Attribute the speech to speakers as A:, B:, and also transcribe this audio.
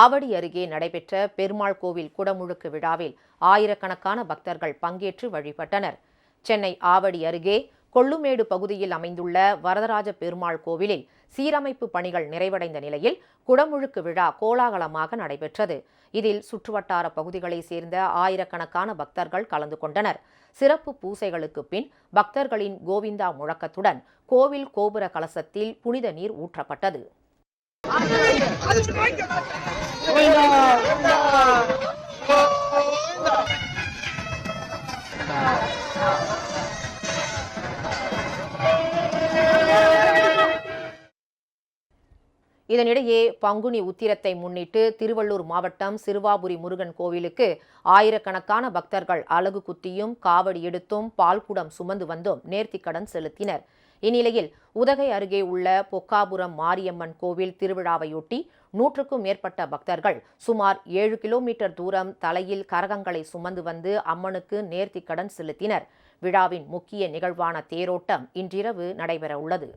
A: ஆவடி அருகே நடைபெற்ற பெருமாள் கோவில் குடமுழுக்கு விழாவில் ஆயிரக்கணக்கான பக்தர்கள் பங்கேற்று வழிபட்டனர். சென்னை ஆவடி அருகே கொள்ளுமேடு பகுதியில் அமைந்துள்ள வரதராஜ பெருமாள் கோவிலில் சீரமைப்பு பணிகள் நிறைவடைந்த நிலையில் குடமுழுக்கு விழா கோலாகலமாக நடைபெற்றது. இதில் சுற்றுவட்டார பகுதிகளைச் சேர்ந்த ஆயிரக்கணக்கான பக்தர்கள் கலந்து கொண்டனர். சிறப்பு பூசைகளுக்கு பின் பக்தர்களின் கோவிந்தா முழக்கத்துடன் கோவில் கோபுர கலசத்தில் புனித நீர் ஊற்றப்பட்டது. இதனிடையே பங்குனி உத்திரத்தை முன்னிட்டு திருவள்ளூர் மாவட்டம் சிறுவாபுரி முருகன் கோவிலுக்கு ஆயிரக்கணக்கான பக்தர்கள் அலகு குத்தியும் காவடி எடுத்தும் பால்குடம் சுமந்து வந்தும் நேர்த்திக்கடன் செலுத்தினர். இந்நிலையில் உதகை அருகே உள்ள பொக்காபுரம் மாரியம்மன் கோவில் திருவிழாவையொட்டி நூற்றுக்கும் மேற்பட்ட பக்தர்கள் சுமார் ஏழு கிலோமீட்டர் தூரம் தலையில் கரகங்களை சுமந்து வந்து அம்மனுக்கு நேர்த்திக்கடன் செலுத்தினர். விழாவின் முக்கிய நிகழ்வான தேரோட்டம் இன்றிரவு நடைபெறவுள்ளது.